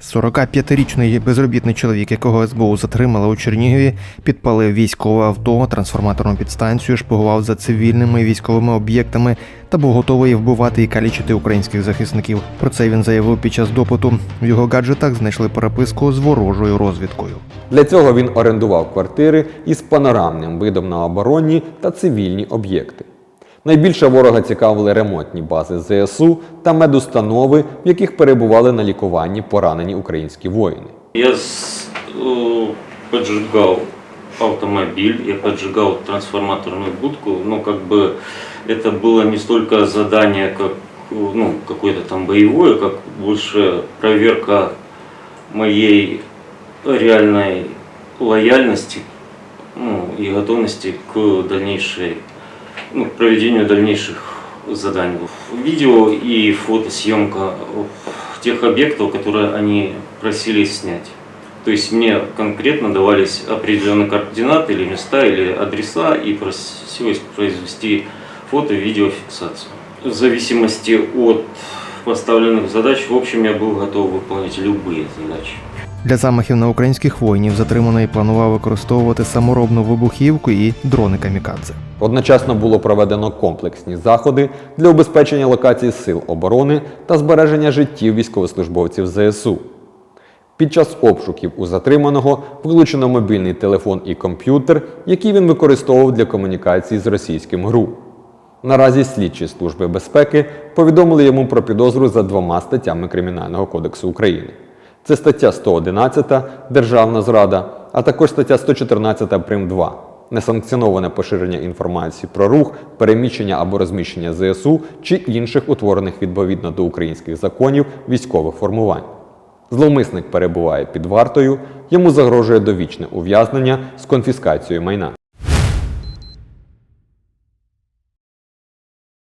45-річний безробітний чоловік, якого СБУ затримали у Чернігові, підпалив військове авто, трансформаторну підстанцію, шпигував за цивільними військовими об'єктами та був готовий вбивати і калічити українських захисників. Про це він заявив під час допиту. В його гаджетах знайшли переписку з ворожою розвідкою. Для цього він орендував квартири із панорамним видом на оборонні та цивільні об'єкти. Найбільше ворога цікавили ремонтні бази ЗСУ та медустанови, в яких перебували на лікуванні поранені українські воїни. Я с- э, поджигал автомобиль, я поджигал трансформаторную будку, но как бы это было не столько задание, как э, ну, какое-то там боевое, как больше проверка моей реальной лояльности ну, и готовности к дальнейшей, ну, к проведению дальнейших заданий. Видео и фотосъемка тех объектов, которые они просили снять. То есть мне конкретно давались определенные координаты или места, или адреса, и просилось произвести фото и видеофиксацию. В зависимости от поставленных задач, в общем, я был готов выполнять любые задачи. Для замахів на українських воїнів затриманий планував використовувати саморобну вибухівку і дрони камікадзе. Одночасно було проведено комплексні заходи для убезпечення локацій сил оборони та збереження життів військовослужбовців ЗСУ. Під час обшуків у затриманого вилучено мобільний телефон і комп'ютер, який він використовував для комунікації з російським ГРУ. Наразі слідчі служби безпеки повідомили йому про підозру за двома статтями Кримінального кодексу України. Це стаття 111 Державна зрада, а також стаття 114 Прим 2 несанкціоноване поширення інформації про рух, переміщення або розміщення ЗСУ чи інших утворених відповідно до українських законів військових формувань. Зловмисник перебуває під вартою, йому загрожує довічне ув'язнення з конфіскацією майна.